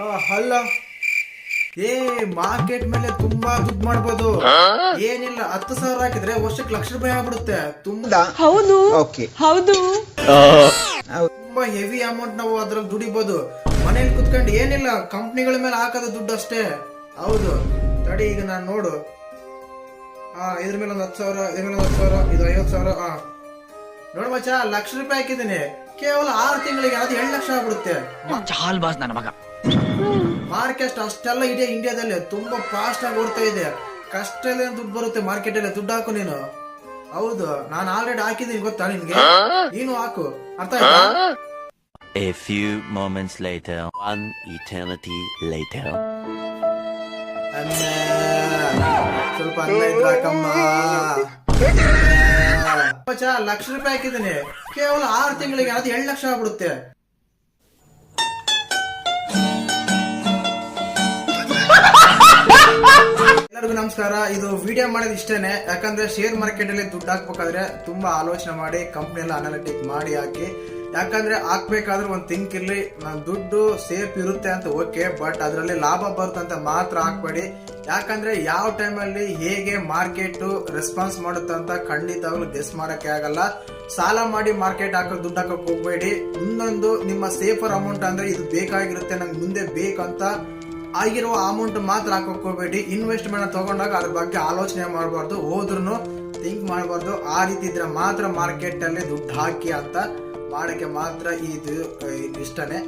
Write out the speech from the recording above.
ಆ, ಅಲ್ಲ. ಏ ಮಾರ್ಕೆಟ್ ಮೇಲೆ ತುಂಬಾ ದುಡ್ಡು ಮಾಡ್ಬೋದು. ಏನಿಲ್ಲ ಹತ್ತು ಸಾವಿರ ಹಾಕಿದ್ರೆ ವರ್ಷಕ್ಕೆ ಲಕ್ಷ ರೂಪಾಯಿ ಆಗ್ಬಿಡುತ್ತೆ. ತುಂಬಾ ಹೌದು. ಓಕೆ. ಹೌದು. ತುಂಬಾ ಹೆವಿ ಅಮೌಂಟ್ ನಾವು ಅದ್ರಲ್ಲಿ ದುಡಿಬಹುದು ಮನೇಲಿ ಕುತ್ಕೊಂಡು ಏನಿಲ್ಲ ಕಂಪ್ನಿಗಳ ಮೇಲೆ ಹಾಕೋದು ದುಡ್ಡು ಅಷ್ಟೇ. ಹೌದು. ತಡಿ ಈಗ ನಾನು ನೋಡು. ಹಾ ಇದ್ರ ಮೇಲೆ ಒಂದು ಹತ್ತು ಸಾವಿರ ಇದ್ರ ಮೇಲೆ ಒಂದು ಹತ್ತು ಸಾವಿರ ಇದು ಐವತ್ತು ಸಾವಿರ ಹಾ ನೋಡು ಮಚ್ಚ ಲಕ್ಷ ರೂಪಾಯಿ ಹಾಕಿದ್ದೀನಿ. ಕೇವಲ ಆರು ತಿಂಗಳಿಗೆ ಅದು ಎರಡು ಲಕ್ಷ ಆಗ್ಬಿಡುತ್ತೆ. ಚಾಲ್ ಬಾಸ್ ನನ್ನ ಮಗ. ಮಾರ್ಕೆಟ್ ಅಷ್ಟೆಲ್ಲ ಇದೆ ಇಂಡಿಯಾದಲ್ಲಿ ತುಂಬಾ ಫಾಸ್ಟ್ ಆಗಿ ಓಡ್ತಾ ಇದೆ. ಕಷ್ಟಲ್ಲೇ ದುಡ್ಡು ಬರುತ್ತೆ ಮಾರ್ಕೆಟ್ ಅಲ್ಲಿ ದುಡ್ಡು ಹಾಕು ನೀನು. ಹೌದು ನಾನು ಆಲ್ರೆಡಿ ಹಾಕಿದ್ದೀನಿ ಗೊತ್ತಾ ನಿನ್ಗೆ? ನೀನು ಹಾಕು. ಅರ್ಥ ಆಯ್ತಾ? A few moments later, one eternity later. ಅಮ್ಮ ಸ್ವಲ್ಪ ಅನ್ನ ಇದ್ರೆ ಮಚ್ಚ, ಲಕ್ಷ ರೂಪಾಯಿ ಹಾಕಿದ್ದೀನಿ. ಕೇವಲ ಆರು ತಿಂಗಳಿಗೆ ಅದು ಎರಡು ಲಕ್ಷ ಆಗ್ಬಿಡುತ್ತೆ. ಎಲ್ಲರಿಗೂ ನಮಸ್ಕಾರ. ಇದು ವಿಡಿಯೋ ಮಾಡೋದು ಇಷ್ಟೇನೆ. ಯಾಕಂದ್ರೆ ಶೇರ್ ಮಾರ್ಕೆಟ್ ಅಲ್ಲಿ ದುಡ್ಡು ಹಾಕ್ಬೇಕಾದ್ರೆ ತುಂಬಾ ಆಲೋಚನೆ ಮಾಡಿ ಕಂಪ್ನಿ ಎಲ್ಲ ಅನಾಲಿಟಿಕ್ ಮಾಡಿ ಹಾಕಿ. ಯಾಕಂದ್ರೆ ಹಾಕ್ಬೇಕಾದ್ರೆ ಒಂದು ತಿಂಕ್ ಇರ್ಲಿ. ನಾನ್ ದುಡ್ಡು ಸೇಫ್ ಇರುತ್ತೆ ಅಂತ ಓಕೆ ಬಟ್ ಅದರಲ್ಲಿ ಲಾಭ ಬರುತ್ತೆ ಅಂತ ಮಾತ್ರ ಹಾಕ್ಬೇಡಿ. ಯಾಕಂದ್ರೆ ಯಾವ ಟೈಮಲ್ಲಿ ಹೇಗೆ ಮಾರ್ಕೆಟ್ ರೆಸ್ಪಾನ್ಸ್ ಮಾಡುತ್ತೆ ಅಂತ ಖಂಡಿತವಾಗ್ಲೂ ಗೆಸ್ ಮಾಡಕ್ಕೆ ಆಗಲ್ಲ. ಸಾಲ ಮಾಡಿ ಮಾರ್ಕೆಟ್ ಹಾಕೋ ದುಡ್ಡು ಹಾಕಕ್ ಹೋಗ್ಬೇಡಿ. ಇನ್ನೊಂದು ನಿಮ್ಮ ಸೇಫರ್ ಅಮೌಂಟ್ ಅಂದ್ರೆ ಇದು ಬೇಕಾಗಿರುತ್ತೆ, ನಂಗೆ ಮುಂದೆ ಬೇಕಂತ ಆಗಿರುವ ಅಮೌಂಟ್ ಮಾತ್ರ ಹಾಕಕ್ ಹೋಗ್ಬೇಡಿ. ಇನ್ವೆಸ್ಟ್ಮೆಂಟ್ ತಗೊಂಡಾಗ ಅದ್ರ ಬಗ್ಗೆ ಆಲೋಚನೆ ಮಾಡಬಾರ್ದು ಹೋದ್ರೂ ಥಿಂಕ್ ಮಾಡಬಾರ್ದು. ಆ ರೀತಿ ಇದ್ರೆ ಮಾತ್ರ ಮಾರ್ಕೆಟ್ ಅಲ್ಲಿ ದುಡ್ಡು ಹಾಕಿ ಅಂತ ಮಾಡೋಕ್ಕೆ ಮಾತ್ರ ಇದು ಇಷ್ಟನೇ.